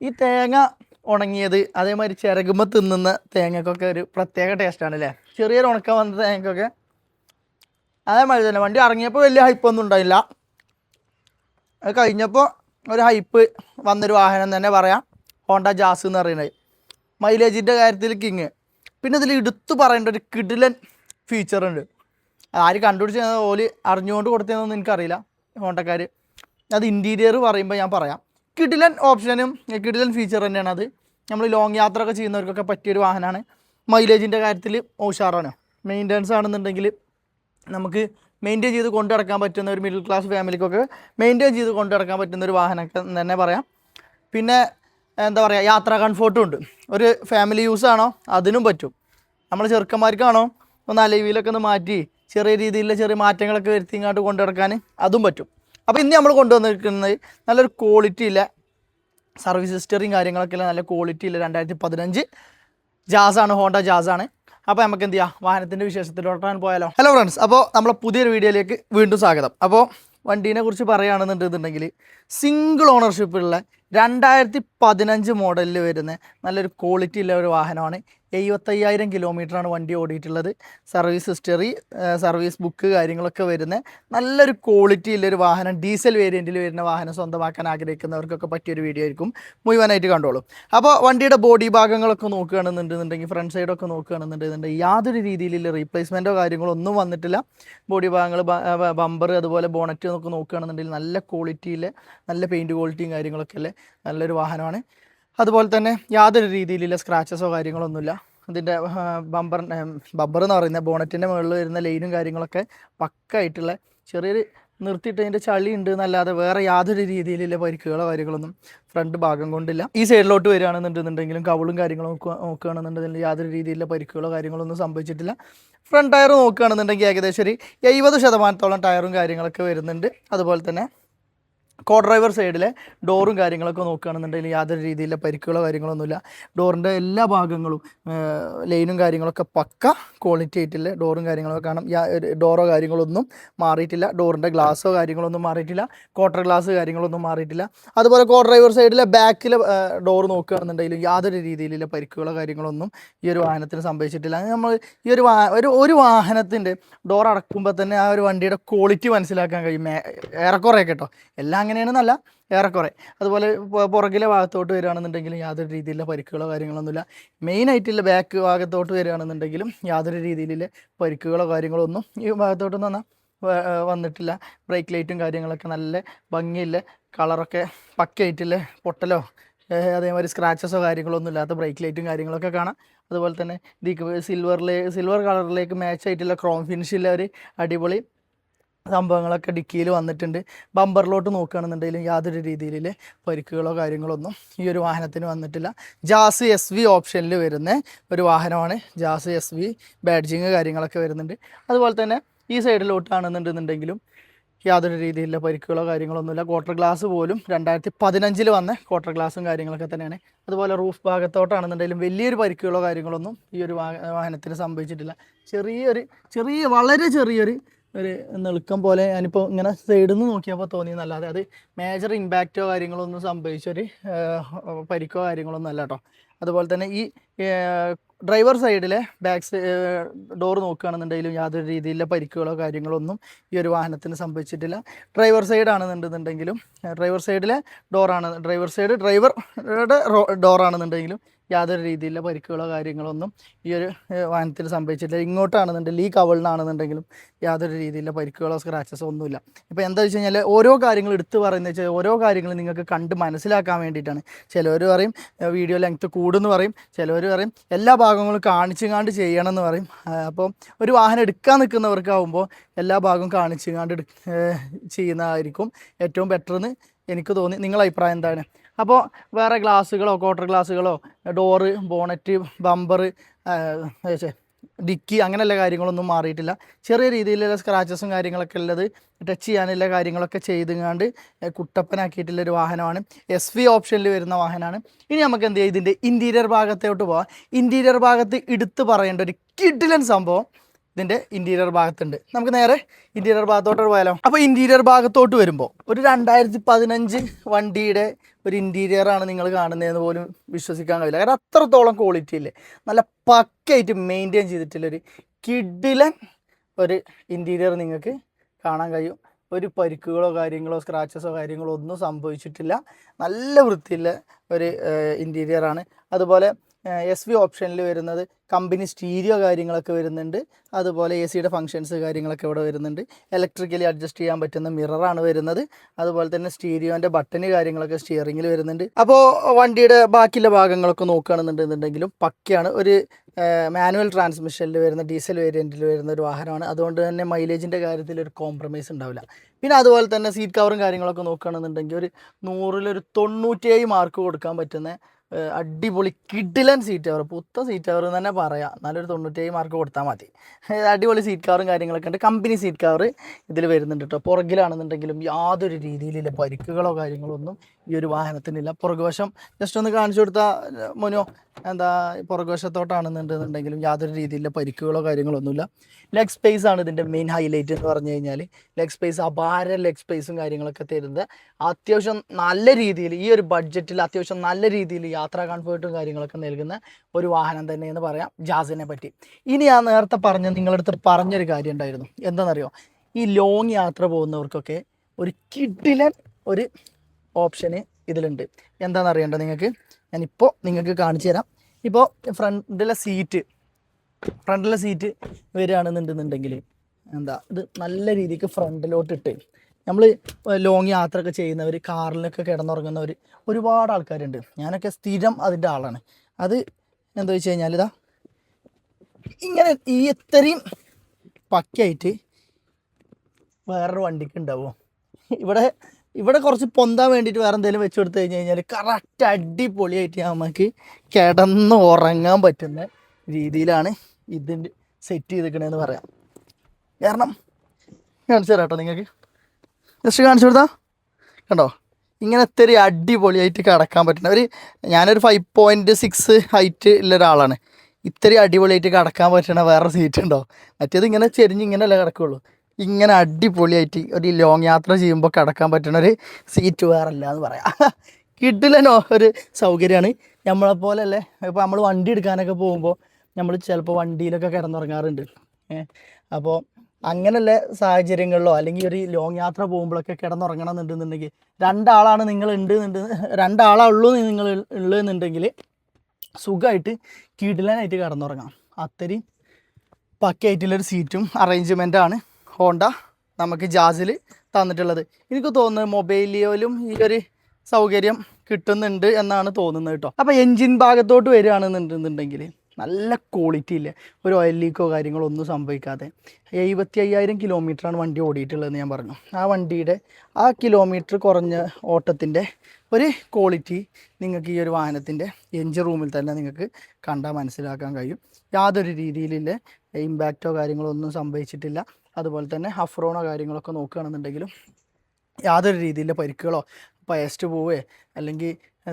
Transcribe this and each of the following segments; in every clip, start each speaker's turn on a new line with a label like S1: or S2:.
S1: ഈ തേങ്ങ ഉണങ്ങിയത് അതേമാതിരി ചിരകുമ്പോൾ തിന്നുന്ന തേങ്ങക്കൊക്കെ ഒരു പ്രത്യേക ടേസ്റ്റാണ് അല്ലേ ചെറിയൊരു ഉണക്കം വന്ന തേങ്ങക്കൊക്കെ അതേമാതിരി തന്നെ. വണ്ടി ഇറങ്ങിയപ്പോൾ വലിയ ഹൈപ്പൊന്നും ഉണ്ടായില്ല. അത് കഴിഞ്ഞപ്പോൾ ഒരു ഹൈപ്പ് വന്നൊരു വാഹനം തന്നെ പറയാം. ഹോണ്ട ജാസ് എന്ന് പറയുന്നത്. മൈലേജിന്റെ കാര്യത്തിൽ കിങ്. പിന്നെ ഇതിൽ എടുത്തു പറയേണ്ട ഒരു കിഡിലൻ ഫീച്ചറുണ്ട് ആര് കണ്ടുപിടിച്ച് ഓൽ അറിഞ്ഞുകൊണ്ട് കൊടുത്തതെന്നൊന്നും എനിക്കറിയില്ല. ഹോണ്ടക്കാർ അത് ഇന്റീരിയർ പറയുമ്പോൾ ഞാൻ പറയാം. കിഡിലൻ ഓപ്ഷനും കിഡിലൻ ഫീച്ചർ തന്നെയാണ് അത്. നമ്മൾ ലോങ് യാത്ര ഒക്കെ ചെയ്യുന്നവർക്കൊക്കെ പറ്റിയൊരു വാഹനമാണ്. മൈലേജിന്റെ കാര്യത്തിൽ ഉഷാറാണ്. മെയിന്റനൻസ് ആണെന്നുണ്ടെങ്കിൽ നമുക്ക് മെയിന്റെയിൻ ചെയ്ത് കൊണ്ടു നടക്കാൻ പറ്റുന്ന ഒരു മിഡിൽ ക്ലാസ് ഫാമിലിക്കൊക്കെ മെയിന്റെയിൻ ചെയ്ത് കൊണ്ടു നടക്കാൻ പറ്റുന്ന ഒരു വാഹനമൊക്കെ തന്നെ പറയാം. പിന്നെ എന്താ പറയുക യാത്രാ കംഫോർട്ടും ഉണ്ട്. ഒരു ഫാമിലി യൂസ് ആണോ? അതിനും പറ്റും. നമ്മൾ ചെറുക്കന്മാർക്കാണോ? ഒന്ന് അലവിയിലൊക്കെ ഒന്ന് മാറ്റി ചെറിയ രീതിയിലുള്ള ചെറിയ മാറ്റങ്ങളൊക്കെ വരുത്തി ഇങ്ങോട്ട് കൊണ്ടു നടക്കാൻ അതും പറ്റും. അപ്പോൾ ഇന്ന് നമ്മൾ കൊണ്ടുവന്നിരിക്കുന്നത് നല്ലൊരു ക്വാളിറ്റി ഇല്ല സർവീസ് ഹിസ്റ്ററിയും കാര്യങ്ങളൊക്കെ നല്ല ക്വാളിറ്റി ഇല്ല രണ്ടായിരത്തി പതിനഞ്ച് ജാസാണ് ഹോണ്ട ജാസാണ് അപ്പോൾ നമുക്ക് എന്ത് ചെയ്യാം? വാഹനത്തിന്റെ വിശേഷത്തിലോട്ടാൻ പോയാലോ? ഹലോ ഫ്രണ്ട്സ് അപ്പോൾ നമ്മളെ പുതിയൊരു വീഡിയോയിലേക്ക് വീണ്ടും സ്വാഗതം. അപ്പോൾ വണ്ടീനെ കുറിച്ച് പറയുകയാണെന്നുണ്ടെന്നുണ്ടെങ്കിൽ സിംഗിൾ ഓണർഷിപ്പുള്ള രണ്ടായിരത്തി പതിനഞ്ച് മോഡലിൽ വരുന്ന നല്ലൊരു ക്വാളിറ്റി ഉള്ള ഒരു വാഹനമാണ് എഴുപത്തയ്യായിരം കിലോമീറ്ററാണ് വണ്ടി ഓടിയിട്ടുള്ളത്. സർവീസ് ഹിസ്റ്ററി സർവീസ് ബുക്ക് കാര്യങ്ങളൊക്കെ വരുന്ന നല്ലൊരു ക്വാളിറ്റി ഉള്ളൊരു വാഹനം ഡീസൽ വേരിയന്റിൽ വരുന്ന വാഹനം സ്വന്തമാക്കാൻ ആഗ്രഹിക്കുന്നവർക്കൊക്കെ പറ്റിയൊരു വീഡിയോ ആയിരിക്കും. മുഴുവനായിട്ട് കണ്ടോളൂ. അപ്പോൾ വണ്ടിയുടെ ബോഡി ഭാഗങ്ങളൊക്കെ നോക്കുകയാണെന്നുണ്ടെന്നുണ്ടെങ്കിൽ ഫ്രണ്ട് സൈഡൊക്കെ നോക്കുകയാണെന്നുണ്ടെന്നുണ്ടെങ്കിൽ യാതൊരു രീതിയിലുള്ള റീപ്ലേസ്മെന്റോ കാര്യങ്ങളോ ഒന്നും വന്നിട്ടില്ല. ബോഡി ഭാഗങ്ങൾ ബമ്പർ അതുപോലെ ബോണറ്റ് ഒക്കെ നോക്കുകയാണെന്നുണ്ടെങ്കിൽ നല്ല ക്വാളിറ്റിയിൽ നല്ല പെയിന്റ് ക്വാളിറ്റിയും കാര്യങ്ങളൊക്കെ അല്ലേ നല്ലൊരു വാഹനമാണ്. അതുപോലെ തന്നെ യാതൊരു രീതിയിലുള്ള സ്ക്രാച്ചസോ കാര്യങ്ങളൊന്നുമില്ല. ഇതിന്റെ ബമ്പർ ബമ്പർ എന്ന് പറയുന്ന ബോണറ്റിന്റെ മുകളിൽ വരുന്ന ലൈനും കാര്യങ്ങളൊക്കെ പക്കായിട്ടുള്ള ചെറിയൊരു നിർത്തിയിട്ട് അതിന്റെ ചളി ഉണ്ട് എന്നല്ലാതെ വേറെ യാതൊരു രീതിയിലുള്ള പരിക്കുകളോ കാര്യങ്ങളൊന്നും ഫ്രണ്ട് ഭാഗം കൊണ്ടില്ല. ഈ സൈഡിലോട്ട് വരികയാണെന്നുണ്ടെന്നുണ്ടെങ്കിലും കവളും കാര്യങ്ങളും നോക്കുക നോക്കുകയാണെന്നുണ്ടെങ്കിൽ യാതൊരു രീതിയിലുള്ള പരിക്കുകളോ കാര്യങ്ങളൊന്നും സംഭവിച്ചിട്ടില്ല. ഫ്രണ്ട് ടയർ നോക്കുകയാണെന്നുണ്ടെങ്കിൽ ഏകദേശം ഒരു എഴുപത് ശതമാനത്തോളം ടയറും കാര്യങ്ങളൊക്കെ വരുന്നുണ്ട്. അതുപോലെ തന്നെ കോ ഡ്രൈവർ സൈഡിലെ ഡോറും കാര്യങ്ങളൊക്കെ നോക്കുകയാണെന്നുണ്ടെങ്കിൽ യാതൊരു രീതിയിലുള്ള പരിക്കുകളോ കാര്യങ്ങളൊന്നുമില്ല. ഡോറിന്റെ എല്ലാ ഭാഗങ്ങളും ലൈനും കാര്യങ്ങളൊക്കെ പക്ക ക്വാളിറ്റി ആയിട്ടില്ല ഡോറും കാര്യങ്ങളൊക്കെ കാണാം. ഡോറോ കാര്യങ്ങളൊന്നും മാറിയിട്ടില്ല. ഡോറിന്റെ ഗ്ലാസ്സോ കാര്യങ്ങളൊന്നും മാറിയിട്ടില്ല. ക്വാർട്ടർ ഗ്ലാസ് കാര്യങ്ങളൊന്നും മാറിയിട്ടില്ല. അതുപോലെ കോ ഡ്രൈവർ സൈഡിലെ ബാക്കിലെ ഡോർ നോക്കുകയാണെന്നുണ്ടെങ്കിൽ യാതൊരു രീതിയിലുള്ള പരിക്കുകളോ കാര്യങ്ങളൊന്നും ഈ ഒരു വാഹനത്തിന് സംഭവിച്ചിട്ടില്ല. നമ്മൾ ഈ ഒരു ഒരു ഒരു വാഹനത്തിന്റെ ഡോർ അടക്കുമ്പോൾ തന്നെ ആ ഒരു വണ്ടിയുടെ ക്വാളിറ്റി മനസ്സിലാക്കാൻ കഴിയും. ഏറെക്കുറെ കേട്ടോ. എല്ലാം അങ്ങനെയാണെന്നല്ല ഏറെക്കുറെ. അതുപോലെ പുറകിലെ ഭാഗത്തോട്ട് വരികയാണെന്നുണ്ടെങ്കിലും യാതൊരു രീതിയിലുള്ള പരിക്കുകളോ കാര്യങ്ങളൊന്നുമില്ല. മെയിൻ ആയിട്ടുള്ള ബാക്ക് ഭാഗത്തോട്ട് വരികയാണെന്നുണ്ടെങ്കിലും യാതൊരു രീതിയിലുള്ള പരിക്കുകളോ കാര്യങ്ങളോ ഒന്നും ഈ ഭാഗത്തോട്ട് വന്നാൽ വന്നിട്ടില്ല. ബ്രേക്ക് ലൈറ്റും കാര്യങ്ങളൊക്കെ നല്ല ഭംഗിയില്ല. കളറൊക്കെ പക്കയായിട്ടുള്ള പൊട്ടലോ അതേമാതിരി സ്ക്രാച്ചസോ കാര്യങ്ങളൊന്നും ഇല്ലാത്ത ബ്രേക്ക് ലൈറ്റും കാര്യങ്ങളൊക്കെ കാണാം. അതുപോലെ തന്നെ ഇതിക്ക് സിൽവറിലെ സിൽവർ കളറിലേക്ക് മാച്ച് ആയിട്ടുള്ള ക്രോം ഫിനിഷുള്ള ഒരു അടിപൊളി സംഭവങ്ങളൊക്കെ ഡിക്കിയിൽ വന്നിട്ടുണ്ട്. ബമ്പറിലോട്ട് നോക്കുകയാണെന്നുണ്ടെങ്കിലും യാതൊരു രീതിയിൽ പരിക്കുകളോ കാര്യങ്ങളോ ഒന്നും ഈ ഒരു വാഹനത്തിന് വന്നിട്ടില്ല. ജാസ് എസ് വി ഓപ്ഷനിൽ വരുന്ന ഒരു വാഹനമാണ്. ജാസ് എസ് വി ബാഡ്ജിങ് കാര്യങ്ങളൊക്കെ വരുന്നുണ്ട്. അതുപോലെ തന്നെ ഈ സൈഡിലോട്ടാണെന്നുണ്ടെന്നുണ്ടെങ്കിലും യാതൊരു രീതിയിലുള്ള പരിക്കുകളോ കാര്യങ്ങളൊന്നുമില്ല. ക്വാർട്ടർ ഗ്ലാസ് പോലും രണ്ടായിരത്തി പതിനഞ്ചിൽ വന്ന ക്വാർട്ടർ ഗ്ലാസും കാര്യങ്ങളൊക്കെ തന്നെയാണ്. അതുപോലെ റൂഫ് ഭാഗത്തോട്ടാണെന്നുണ്ടെങ്കിലും വലിയൊരു പരിക്കുകളോ കാര്യങ്ങളൊന്നും ഈ ഒരു വാഹ- വാഹനത്തിന് സംഭവിച്ചിട്ടില്ല. ചെറിയൊരു ചെറിയ വളരെ ചെറിയൊരു ഒരു നെളുക്കം പോലെ ഞാനിപ്പോൾ ഇങ്ങനെ സൈഡിൽ നിന്ന് നോക്കിയപ്പോൾ തോന്നിയെന്നല്ലാതെ അത് മേജർ ഇമ്പാക്റ്റോ കാര്യങ്ങളോ ഒന്നും സംഭവിച്ചൊരു പരിക്കോ കാര്യങ്ങളൊന്നും അല്ല കേട്ടോ അതുപോലെ തന്നെ ഈ ഡ്രൈവർ സൈഡിലെ ബാക്ക് ഡോർ നോക്കുകയാണെന്നുണ്ടെങ്കിലും യാതൊരു രീതിയിലുള്ള പരിക്കുകളോ കാര്യങ്ങളോ ഒന്നും ഈ ഒരു വാഹനത്തിന് സംഭവിച്ചിട്ടില്ല. ഡ്രൈവർ സൈഡ് ആണെന്നുണ്ടെന്നുണ്ടെങ്കിലും ഡ്രൈവർ സൈഡിലെ ഡോറാണ് ഡ്രൈവർ സൈഡ് ഡ്രൈവറുടെ ഡോറാണെന്നുണ്ടെങ്കിലും യാതൊരു രീതിയിലുള്ള പരിക്കുകളോ കാര്യങ്ങളോ ഒന്നും ഈ ഒരു വാഹനത്തിൽ സംഭവിച്ചിട്ടില്ല. ഇങ്ങോട്ടാണെന്നുണ്ടെങ്കിൽ ഈ കവളിനാണെന്നുണ്ടെങ്കിലും യാതൊരു രീതിയിലുള്ള പരിക്കുകളോ സ്ക്രാച്ചസോ ഒന്നുമില്ല ഇപ്പോൾ എന്താ വെച്ച് കഴിഞ്ഞാൽ ഓരോ കാര്യങ്ങൾ എടുത്തു പറയുന്നത് വെച്ചാൽ ഓരോ കാര്യങ്ങളും നിങ്ങൾക്ക് കണ്ട് മനസ്സിലാക്കാൻ വേണ്ടിയിട്ടാണ്. ചിലവർ പറയും വീഡിയോ ലെങ്ത്ത് കൂടുമെന്ന് പറയും ചിലവർ പറയും എല്ലാ ഭാഗങ്ങളും കാണിച്ചു കാണ്ട് ചെയ്യണം എന്ന് പറയും അപ്പോൾ ഒരു വാഹനം എടുക്കാൻ നിൽക്കുന്നവർക്കാവുമ്പോൾ എല്ലാ ഭാഗവും കാണിച്ചു കാണ്ട് ചെയ്യുന്നതായിരിക്കും ഏറ്റവും ബെറ്റർ എന്ന് എനിക്ക് തോന്നി. നിങ്ങളുടെ അഭിപ്രായം എന്താണ്? അപ്പോൾ വേറെ ഗ്ലാസ്സുകളോ ക്വാർട്ടർ ഗ്ലാസ്സുകളോ ഡോറ് ബോണറ്റ് ബമ്പർ ഡിക്കി അങ്ങനെയുള്ള കാര്യങ്ങളൊന്നും മാറിയിട്ടില്ല. ചെറിയ രീതിയിലുള്ള സ്ക്രാച്ചസും കാര്യങ്ങളൊക്കെ ഉള്ളത് ടച്ച് ചെയ്യാനുള്ള കാര്യങ്ങളൊക്കെ ചെയ്തുങ്ങാണ്ട് കുട്ടപ്പനാക്കിയിട്ടുള്ളൊരു വാഹനമാണ്. എസ് വി ഓപ്ഷനിൽ വരുന്ന വാഹനമാണ്. ഇനി നമുക്ക് എന്ത് ചെയ്യാം? ഇതിന്റെ ഇന്റീരിയർ ഭാഗത്തോട്ട് പോവാം. ഇന്റീരിയർ ഭാഗത്ത് എടുത്തു പറയേണ്ട ഒരു കിഡിലൻ സംഭവം ഇതിന്റെ ഇന്റീരിയർ ഭാഗത്തുണ്ട്. നമുക്ക് നേരെ ഇന്റീരിയർ ഭാഗത്തോട്ട് പോയാലോ. അപ്പോൾ ഇന്റീരിയർ ഭാഗത്തോട്ട് വരുമ്പോൾ ഒരു രണ്ടായിരത്തി പതിനഞ്ച് വണ്ടിയുടെ ഒരു ഇന്റീരിയറാണ് നിങ്ങൾ കാണുന്നതെന്ന് പോലും വിശ്വസിക്കാൻ കഴിയില്ല. കാരണം അത്രത്തോളം ക്വാളിറ്റി ഇല്ലേ? നല്ല പക്കയായിട്ട് മെയിന്റെയിൻ ചെയ്തിട്ടുള്ളൊരു കിഡിലൻ ഒരു ഇന്റീരിയർ നിങ്ങൾക്ക് കാണാൻ കഴിയും. ഒരു പരിക്കുകളോ കാര്യങ്ങളോ സ്ക്രാച്ചസോ കാര്യങ്ങളോ ഒന്നും സംഭവിച്ചിട്ടില്ല. നല്ല വൃത്തിയുള്ള ഒരു ഇന്റീരിയർ ആണ്. അതുപോലെ എസ് വി ഓപ്ഷനിൽ വരുന്നത്. കമ്പനി സ്റ്റീരിയോ കാര്യങ്ങളൊക്കെ വരുന്നുണ്ട്. അതുപോലെ എ സിയുടെ ഫങ്ഷൻസ് കാര്യങ്ങളൊക്കെ ഇവിടെ വരുന്നുണ്ട്. ഇലക്ട്രിക്കലി അഡ്ജസ്റ്റ് ചെയ്യാൻ പറ്റുന്ന മിററാണ് വരുന്നത്. അതുപോലെ തന്നെ സ്റ്റീരിയോന്റെ ബട്ടന് കാര്യങ്ങളൊക്കെ സ്റ്റിയറിങ്ങിൽ വരുന്നുണ്ട്. അപ്പോൾ വണ്ടിയുടെ ബാക്കിയുള്ള ഭാഗങ്ങളൊക്കെ നോക്കുകയാണെന്നുണ്ടെന്നുണ്ടെങ്കിലും പക്കയാണ്. ഒരു മാനുവൽ ട്രാൻസ്മിഷനിൽ വരുന്ന ഡീസൽ വേരിയന്റിൽ വരുന്ന ഒരു വാഹനമാണ്. അതുകൊണ്ട് തന്നെ മൈലേജിന്റെ കാര്യത്തിൽ ഒരു കോംപ്രമൈസ് ഉണ്ടാവില്ല. പിന്നെ അതുപോലെ തന്നെ സീറ്റ് കവറും കാര്യങ്ങളൊക്കെ നോക്കുകയാണെന്നുണ്ടെങ്കിൽ ഒരു നൂറിലൊരു തൊണ്ണൂറ്റേഴ് മാർക്ക് കൊടുക്കാൻ പറ്റുന്ന അടിപൊളി കിഡിലൻ സീറ്റ് കവർ പുത്ത സീറ്റ് കവർ എന്ന് തന്നെ പറയാം. നല്ലൊരു തൊണ്ണൂറ്റേഴ് മാർക്ക് കൊടുത്താൽ മതി. അടിപൊളി സീറ്റ് കവറും കാര്യങ്ങളൊക്കെ ഉണ്ട്. കമ്പനി സീറ്റ് കവർ ഇതിൽ വരുന്നുണ്ട് കേട്ടോ പുറകിലാണെന്നുണ്ടെങ്കിലും യാതൊരു രീതിയിലുള്ള പരിക്കുകളോ കാര്യങ്ങളോ ഒന്നും ഈ ഒരു വാഹനത്തിനില്ല. പുറകുവശം ജസ്റ്റ് ഒന്ന് കാണിച്ചു കൊടുത്താൽ മോനോ എന്താ പുറകുവശത്തോട്ടാണെന്നുണ്ടെന്നുണ്ടെങ്കിലും യാതൊരു രീതിയിലുള്ള പരിക്കുകളോ കാര്യങ്ങളോ ഒന്നുമില്ല. ലെഗ് സ്പേസ് ആണ് ഇതിന്റെ മെയിൻ ഹൈലൈറ്റ് എന്ന് പറഞ്ഞു കഴിഞ്ഞാൽ ലെഗ് സ്പേസ് അപാര ലെഗ് സ്പേസും കാര്യങ്ങളൊക്കെ തരുന്നത്. അത്യാവശ്യം നല്ല രീതിയിൽ ഈ ഒരു ബഡ്ജറ്റിൽ അത്യാവശ്യം നല്ല രീതിയിൽ യാത്രാ കംഫേർട്ടും കാര്യങ്ങളൊക്കെ നൽകുന്ന ഒരു വാഹനം തന്നെയെന്ന് പറയാം ജാസിനെ പറ്റി. ഇനി ഞാൻ നേരത്തെ പറഞ്ഞ നിങ്ങളടുത്ത് പറഞ്ഞൊരു കാര്യം ഉണ്ടായിരുന്നു. എന്താണെന്നറിയോ? ഈ ലോങ് യാത്ര പോകുന്നവർക്കൊക്കെ ഒരു കിഡിലൻ ഒരു ഓപ്ഷന് ഇതിലുണ്ട്. എന്താണെന്ന് അറിയേണ്ടത് നിങ്ങൾക്ക്? ഞാനിപ്പോൾ നിങ്ങൾക്ക് കാണിച്ചു തരാം. ഇപ്പോൾ ഫ്രണ്ടിലെ സീറ്റ് ഫ്രണ്ടിലെ സീറ്റ് വരികയാണെന്നുണ്ടെന്നുണ്ടെങ്കിൽ എന്താ? ഇത് നല്ല രീതിക്ക് ഫ്രണ്ടിലോട്ട് ഇട്ട് നമ്മൾ ലോങ് യാത്രയൊക്കെ ചെയ്യുന്നവർ കാറിലൊക്കെ കിടന്നുറങ്ങുന്നവർ ഒരുപാട് ആൾക്കാരുണ്ട്. ഞാനൊക്കെ സ്ഥിരം അതിന്റെ ആളാണ്. അത് എന്താ വെച്ച് കഴിഞ്ഞാൽ ഇതാ ഇങ്ങനെ ഈ ഇത്രയും പക്കയായിട്ട് വേറൊരു വണ്ടിക്ക് ഉണ്ടാവുമോ ഇവിടെ ഇവിടെ കുറച്ച് പൊന്താൻ വേണ്ടിയിട്ട് വേറെ എന്തെങ്കിലും വെച്ച് കൊടുത്തു കഴിഞ്ഞ് കഴിഞ്ഞാൽ കറക്റ്റ് അടിപൊളിയായിട്ട് നമുക്ക് കിടന്ന് ഉറങ്ങാൻ പറ്റുന്ന രീതിയിലാണ് ഇതിന്റെ സെറ്റ് ചെയ്തിരിക്കണേന്ന് പറയാം. കാരണം കാണിച്ചു തരാം കേട്ടോ നിങ്ങൾക്ക് ജസ്റ്റ് കാണിച്ചു കൊടുത്താ? കണ്ടോ? ഇങ്ങനെ ഇത്തിരി അടിപൊളിയായിട്ട് കിടക്കാൻ പറ്റുന്ന ഒരു ഞാനൊരു ഫൈവ് പോയിന്റ് സിക്സ് ഹൈറ്റ് ഉള്ള ഒരാളാണ്. ഇത്തിരി അടിപൊളിയായിട്ട് കിടക്കാൻ പറ്റണ വേറെ സീറ്റ് ഉണ്ടോ? മറ്റേത് ഇങ്ങനെ ചെരിഞ്ഞ് ഇങ്ങനെയല്ല കിടക്കുള്ളൂ. ഇങ്ങനെ അടിപൊളിയായിട്ട് ഒരു ലോങ് യാത്ര ചെയ്യുമ്പോൾ കിടക്കാൻ പറ്റുന്ന ഒരു സീറ്റ് വേറെ അല്ല എന്ന് പറയാം. കിട്ടില്ലനോ ഒരു സൗകര്യമാണ്. നമ്മളെ അല്ലേ ഇപ്പോൾ നമ്മൾ വണ്ടി എടുക്കാനൊക്കെ പോകുമ്പോൾ നമ്മൾ ചിലപ്പോൾ വണ്ടിയിലൊക്കെ കിടന്നുറങ്ങാറുണ്ട്. അപ്പോൾ അങ്ങനെയുള്ള സാഹചര്യങ്ങളിലോ അല്ലെങ്കിൽ ഒരു ലോങ് യാത്ര പോകുമ്പോഴൊക്കെ കിടന്നുറങ്ങണം എന്നുണ്ടെന്നുണ്ടെങ്കിൽ രണ്ടാളാണ് നിങ്ങൾ ഉണ്ട് എന്നുണ്ട് രണ്ടാളാ ഉള്ളൂ നിങ്ങൾ ഉള്ളതെന്നുണ്ടെങ്കിൽ സുഖമായിട്ട് കീടിലാനായിട്ട് കിടന്നുറങ്ങാം. അത്രയും പക്കയായിട്ടുള്ളൊരു സീറ്റും അറേഞ്ച്മെന്റാണ് ഹോണ്ട നമുക്ക് ജാസിൽ തന്നിട്ടുള്ളത്. എനിക്ക് തോന്നുന്നത് മൊബൈലിലും ഈ ഒരു സൗകര്യം കിട്ടുന്നുണ്ട് എന്നാണ് തോന്നുന്നത് കേട്ടോ. അപ്പോൾ എൻജിൻ ഭാഗത്തോട്ട് വരികയാണെന്നുണ്ടെന്നുണ്ടെങ്കിൽ നല്ല ക്വാളിറ്റി ഇല്ല? ഒരു ഓയിൽ ലീക്കോ കാര്യങ്ങളോ ഒന്നും സംഭവിക്കാതെ. എഴുപത്തി അയ്യായിരം കിലോമീറ്ററാണ് വണ്ടി ഓടിയിട്ടുള്ളതെന്ന് ഞാൻ പറഞ്ഞു. ആ വണ്ടിയുടെ ആ കിലോമീറ്റർ കുറഞ്ഞ ഓട്ടത്തിന്റെ ഒരു ക്വാളിറ്റി നിങ്ങൾക്ക് ഈ ഒരു വാഹനത്തിന്റെ എൻജിൻ റൂമിൽ തന്നെ നിങ്ങൾക്ക് കണ്ടാൽ മനസ്സിലാക്കാൻ കഴിയും. യാതൊരു രീതിയിലുള്ള ഇമ്പാക്റ്റോ കാര്യങ്ങളോ ഒന്നും സംഭവിച്ചിട്ടില്ല. അതുപോലെ തന്നെ ഹഫ്രോണോ കാര്യങ്ങളൊക്കെ നോക്കുകയാണെന്നുണ്ടെങ്കിലും യാതൊരു രീതിയിലുള്ള പരിക്കുകളോ പയസ്റ്റ് പോവേ അല്ലെങ്കിൽ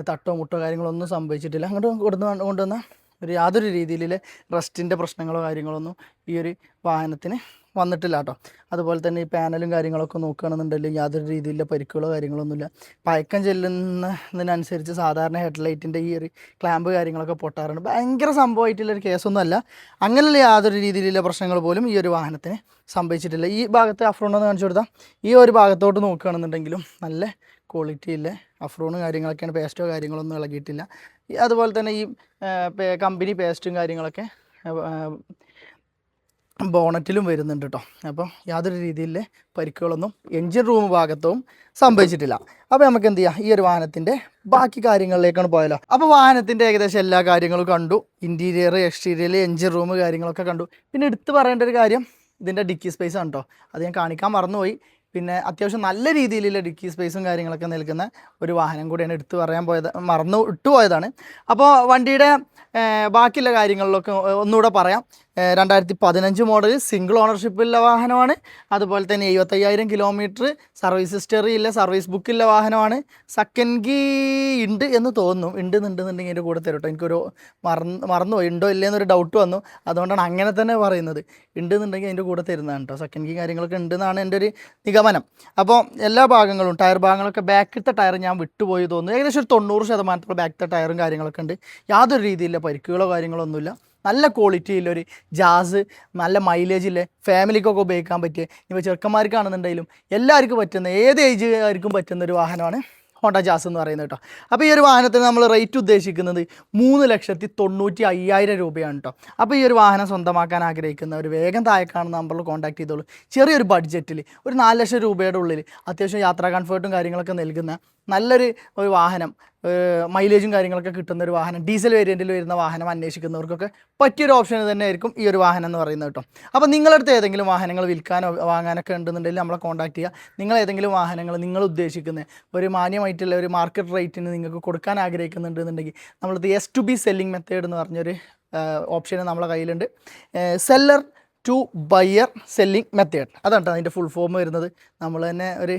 S1: തട്ടോ മുട്ടോ കാര്യങ്ങളോ ഒന്നും സംഭവിച്ചിട്ടില്ല. അങ്ങോട്ട് കൊടുന്ന് കൊണ്ടുവന്ന? ഒരു യാതൊരു രീതിയിൽ റെസ്റ്റിന്റെ പ്രശ്നങ്ങളോ കാര്യങ്ങളോ ഒന്നും ഈ ഒരു വാഹനത്തിന് വന്നിട്ടില്ല കേട്ടോ അതുപോലെ തന്നെ ഈ പാനലും കാര്യങ്ങളൊക്കെ നോക്കുകയാണെന്നുണ്ടെങ്കിൽ യാതൊരു രീതിയിലുള്ള പരിക്കുകളോ കാര്യങ്ങളൊന്നുമില്ല. പയക്കം ചെല്ലുന്നതിനനുസരിച്ച് സാധാരണ ഹെഡ്ലൈറ്റിന്റെ ഈ ഒരു ക്ലാമ്പ് കാര്യങ്ങളൊക്കെ പൊട്ടാറുണ്ട്. ഭയങ്കര സംഭവമായിട്ടുള്ളൊരു കേസൊന്നും അല്ല അങ്ങനെയുള്ള യാതൊരു രീതിയിലുള്ള പ്രശ്നങ്ങൾ പോലും ഈ ഒരു വാഹനത്തിന് സംഭവിച്ചിട്ടില്ല. ഈ ഭാഗത്ത് അഫ്രോണെന്ന് കാണിച്ചു കൊടുത്താൽ ഈ ഒരു ഭാഗത്തോട്ട് നോക്കുകയാണെന്നുണ്ടെങ്കിലും നല്ല ക്വാളിറ്റിയിലെ അഫ്രോണും കാര്യങ്ങളൊക്കെയാണ്. പേസ്റ്റോ കാര്യങ്ങളൊന്നും ഇളകിയിട്ടില്ല. അതുപോലെ തന്നെ ഈ കമ്പനി പേസ്റ്റും കാര്യങ്ങളൊക്കെ ബോണറ്റിലും വരുന്നുണ്ട് കേട്ടോ അപ്പോൾ യാതൊരു രീതിയിലെ പരിക്കുകളൊന്നും എൻജിൻ റൂം ഭാഗത്തും സംഭവിച്ചിട്ടില്ല. അപ്പോൾ നമുക്ക് എന്ത് ചെയ്യാം? ഈ ഒരു വാഹനത്തിന്റെ ബാക്കി കാര്യങ്ങളിലേക്കാണ് പോയാലോ? അപ്പോൾ വാഹനത്തിന്റെ ഏകദേശം എല്ലാ കാര്യങ്ങളും കണ്ടു. ഇന്റീരിയർ എക്സ്റ്റീരിയർ എൻജിൻ റൂം കാര്യങ്ങളൊക്കെ കണ്ടു. പിന്നെ എടുത്തു പറയേണ്ട ഒരു കാര്യം ഇതിന്റെ ഡിക്കി സ്പേസ് ആണ് കേട്ടോ അത് ഞാൻ കാണിക്കാൻ മറന്നുപോയി. പിന്നെ അത്യാവശ്യം നല്ല രീതിയിലുള്ള ഡിക്കി സ്പേസും കാര്യങ്ങളൊക്കെ നിൽക്കുന്ന ഒരു വാഹനം കൂടിയാണ് എടുത്തു പറയാൻ പോയത് മറന്നു ഇട്ടുപോയതാണ് അപ്പോൾ വണ്ടിയുടെ ബാക്കിയുള്ള കാര്യങ്ങളിലൊക്കെ ഒന്നുകൂടെ പറയാം. രണ്ടായിരത്തി പതിനഞ്ച് മോഡൽ സിംഗിൾ ഓണർഷിപ്പുള്ള വാഹനമാണ്. അതുപോലെ തന്നെ എഴുപത്തയ്യായിരം കിലോമീറ്റർ സർവീസ് ഹിസ്റ്ററി ഇല്ല സർവീസ് ബുക്കില്ല വാഹനമാണ്. സെക്കൻഡ് ഗീ ഉണ്ട് എന്ന് തോന്നുന്നു. ഉണ്ട് എന്നുണ്ടെന്നുണ്ടെങ്കിൽ എന്റെ കൂടെ തരും കേട്ടോ. എനിക്കൊരു മറന്ന് മറന്നുപോയി ഉണ്ടോ ഇല്ലേ എന്നൊരു ഡൗട്ട് വന്നു. അതുകൊണ്ടാണ് അങ്ങനെ തന്നെ പറയുന്നത്. ഉണ്ട് എന്നുണ്ടെങ്കിൽ അതിന്റെ കൂടെ തരുന്നതാണ് കേട്ടോ. സെക്കൻഡ് ഗീ കാര്യങ്ങളൊക്കെ ഉണ്ടെന്നാണ് എന്റെ ഒരു നിഗമനം. അപ്പോൾ എല്ലാ ഭാഗങ്ങളും ടയർ ഭാഗങ്ങളൊക്കെ ബാക്കിലത്തെ ടയർ ഞാൻ വിട്ടുപോയി തോന്നുന്നു. ഏകദേശം ഒരു തൊണ്ണൂറ് ശതമാനത്തോളം ബാക്കിലത്തെ ടയറും കാര്യങ്ങളൊക്കെ ഉണ്ട്. യാതൊരു രീതിയിലുള്ള പരിക്കുകളോ കാര്യങ്ങളോ ഒന്നുമില്ല നല്ല ക്വാളിറ്റിയിലൊരു ജാസ് നല്ല മൈലേജിലെ ഫാമിലിക്കൊക്കെ ഉപയോഗിക്കാൻ പറ്റിയ ഇപ്പോൾ ചെറുക്കന്മാർക്കാണെന്നുണ്ടെങ്കിലും എല്ലാവർക്കും പറ്റുന്ന ഏത് ഏജുകാർക്കും പറ്റുന്ന ഒരു വാഹനമാണ് ഹോണ്ട ജാസ് എന്ന് പറയുന്നത് കേട്ടോ. അപ്പോൾ ഈ ഒരു വാഹനത്തിന് നമ്മൾ റേറ്റ് ഉദ്ദേശിക്കുന്നത് മൂന്ന് ലക്ഷത്തി തൊണ്ണൂറ്റി അയ്യായിരം രൂപയാണ് കേട്ടോ അപ്പോൾ ഈ ഒരു വാഹനം സ്വന്തമാക്കാൻ ആഗ്രഹിക്കുന്ന ഒരു വേഗം താഴെ കാണുന്ന നമ്പറിൽ കോൺടാക്ട് ചെയ്തോളൂ. ചെറിയൊരു ബഡ്ജറ്റിൽ ഒരു നാല് ലക്ഷം രൂപയുടെ ഉള്ളിൽ അത്യാവശ്യം യാത്രാ കംഫേർട്ടും കാര്യങ്ങളൊക്കെ നൽകുന്ന നല്ലൊരു ഒരു വാഹനം മൈലേജും കാര്യങ്ങളൊക്കെ കിട്ടുന്ന ഒരു വാഹനം ഡീസൽ വേരിയന്റിൽ വരുന്ന വാഹനം അന്വേഷിക്കുന്നവർക്കൊക്കെ പറ്റിയൊരു ഓപ്ഷൻ തന്നെയായിരിക്കും ഈ ഒരു വാഹനം എന്ന് പറയുന്നത് കേട്ടോ. അപ്പോൾ നിങ്ങളടുത്ത് ഏതെങ്കിലും വാഹനങ്ങൾ വിൽക്കാനോ വാങ്ങാനൊക്കെ ഉണ്ടെന്നുണ്ടെങ്കിൽ നമ്മളെ കോൺടാക്ട് ചെയ്യുക. നിങ്ങൾ ഏതെങ്കിലും വാഹനങ്ങൾ നിങ്ങൾ ഉദ്ദേശിക്കുന്ന ഒരു മാന്യമായിട്ടുള്ള ഒരു മാർക്കറ്റ് റേറ്റിന് നിങ്ങൾക്ക് കൊടുക്കാൻ ആഗ്രഹിക്കുന്നുണ്ടെന്നുണ്ടെങ്കിൽ നമ്മളത് S to B selling method എന്ന് പറഞ്ഞൊരു ഓപ്ഷൻ നമ്മളെ കയ്യിലുണ്ട്. Seller to buyer selling method അതാണ് അതിന്റെ ഫുൾ ഫോം വരുന്നത്. നമ്മൾ തന്നെ ഒരു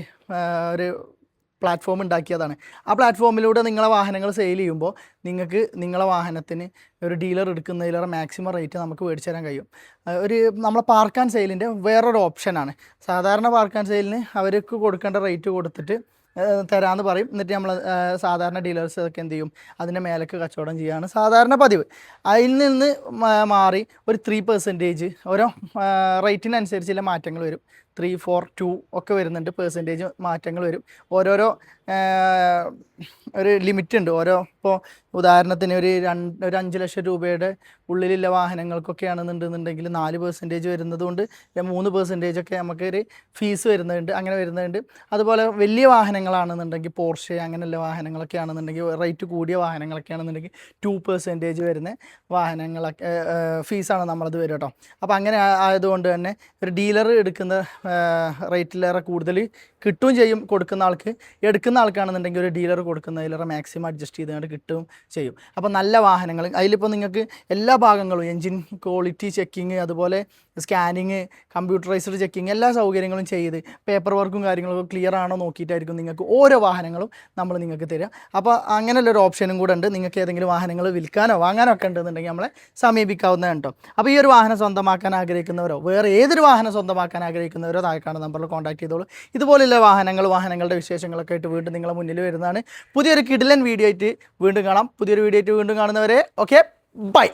S1: ഒരു പ്ലാറ്റ്ഫോം ഉണ്ടാക്കിയതാണ്. ആ പ്ലാറ്റ്ഫോമിലൂടെ നിങ്ങളെ വാഹനങ്ങൾ സെയിൽ ചെയ്യുമ്പോൾ നിങ്ങൾക്ക് നിങ്ങളെ വാഹനത്തിന് ഒരു ഡീലർ എടുക്കുന്നതിലേറെ മാക്സിമം റേറ്റ് നമുക്ക് മേടിച്ചു തരാൻ കഴിയും. ഒരു നമ്മളെ പാർക്ക് ആൻഡ് സെയിലിന്റെ വേറൊരു ഓപ്ഷനാണ് സാധാരണ പാർക്ക് ആൻഡ് സെയിലിന് അവർക്ക് കൊടുക്കേണ്ട റേറ്റ് കൊടുത്തിട്ട് തരാമെന്ന് പറയും. എന്നിട്ട് നമ്മൾ സാധാരണ ഡീലേഴ്സ് ഒക്കെ എന്ത് ചെയ്യും? അതിന്റെ മേലേക്ക് കച്ചവടം ചെയ്യുകയാണ് സാധാരണ പതിവ്. അതിൽ നിന്ന് മാറി ഒരു ത്രീ പെർസെന്റേജ് ഓരോ റേറ്റിനനുസരിച്ചുള്ള മാറ്റങ്ങൾ വരും. ത്രീ ഫോർ ടു ഒക്കെ വരുന്നുണ്ട് പെർസെന്റേജ് മാറ്റങ്ങൾ വരും. ഓരോരോ ഒരു ലിമിറ്റ് ഉണ്ട്. ഓരോ ഇപ്പോൾ ഉദാഹരണത്തിന് ഒരു രണ്ട് ഒരു അഞ്ച് ലക്ഷം രൂപയുടെ ഉള്ളിലുള്ള വാഹനങ്ങൾക്കൊക്കെ ആണെന്നുണ്ടെന്നുണ്ടെങ്കിൽ നാല് പെർസെന്റേജ് വരുന്നത് കൊണ്ട് ഇല്ല മൂന്ന് പെർസെന്റേജ് ഒക്കെ നമുക്കൊരു ഫീസ് വരുന്നുണ്ട് അങ്ങനെ വരുന്നുണ്ട്. അതുപോലെ വലിയ വാഹനങ്ങളാണെന്നുണ്ടെങ്കിൽ പോർഷെ അങ്ങനെയുള്ള വാഹനങ്ങളൊക്കെ ആണെന്നുണ്ടെങ്കിൽ റേറ്റ് കൂടിയ വാഹനങ്ങളൊക്കെ ആണെന്നുണ്ടെങ്കിൽ ടു പെർസെന്റേജ് വരുന്ന വാഹനങ്ങളൊക്കെ ഫീസാണ് നമ്മളത് വരും കേട്ടോ. അപ്പോൾ അങ്ങനെ ആയതുകൊണ്ട് തന്നെ ഒരു ഡീലർ എടുക്കുന്ന റേറ്റിലേറെ കൂടുതൽ കിട്ടുകയും ചെയ്യും കൊടുക്കുന്ന ആൾക്ക്. എടുക്കുന്ന ആൾക്കാണെന്നുണ്ടെങ്കിൽ ഒരു ഡീലർ കൊടുക്കുന്ന കൊടുക്കുന്നതിലേറെ മാക്സിമം അഡ്ജസ്റ്റ് ചെയ്തുകൊണ്ട് കിട്ടുകയും ചെയ്യും. അപ്പോൾ നല്ല വാഹനങ്ങൾ. അതിലിപ്പോൾ നിങ്ങൾക്ക് എല്ലാ ഭാഗങ്ങളും എൻജിൻ ക്വാളിറ്റി ചെക്കിങ് അതുപോലെ സ്കാനിങ് കമ്പ്യൂട്ടറൈസ്ഡ് ചെക്കിങ് എല്ലാ സൗകര്യങ്ങളും ചെയ്ത് പേപ്പർ വർക്കും കാര്യങ്ങളൊക്കെ ക്ലിയർ ആണോ നോക്കിയിട്ടായിരിക്കും നിങ്ങൾക്ക് ഓരോ വാഹനങ്ങളും നമ്മൾ നിങ്ങൾക്ക് തരിക. അപ്പോൾ അങ്ങനെയുള്ള ഒരു ഓപ്ഷനും കൂടെ ഉണ്ട്. നിങ്ങൾക്ക് ഏതെങ്കിലും വാഹനങ്ങൾ വിൽക്കാനോ വാങ്ങാനോ ഒക്കെ ഉണ്ടെന്നുണ്ടെങ്കിൽ നമ്മളെ സമീപിക്കാവുന്നതാണ് കേട്ടോ. അപ്പോൾ ഈ ഒരു വാഹനം സ്വന്തമാക്കാൻ ആഗ്രഹിക്കുന്നവരോ വേറെ ഏതൊരു വാഹനം സ്വന്തമാക്കാൻ ആഗ്രഹിക്കുന്നവരോ താഴെക്കാണ് നമ്പറിൽ കോൺടാക്ട് ചെയ്തോളൂ. ഇതുപോലുള്ള വാഹനങ്ങൾ വാഹനങ്ങളുടെ വിശേഷങ്ങളൊക്കെ ആയിട്ട് വീണ്ടും നിങ്ങളുടെ മുന്നിൽ വരുന്നതാണ്. പുതിയൊരു കിടിലൻ വീഡിയോ ആയിട്ട് വീണ്ടും കാണാം. പുതിയൊരു വീഡിയോ ആയിട്ട് വീണ്ടും കാണുന്നവരെ ഓക്കെ ബൈ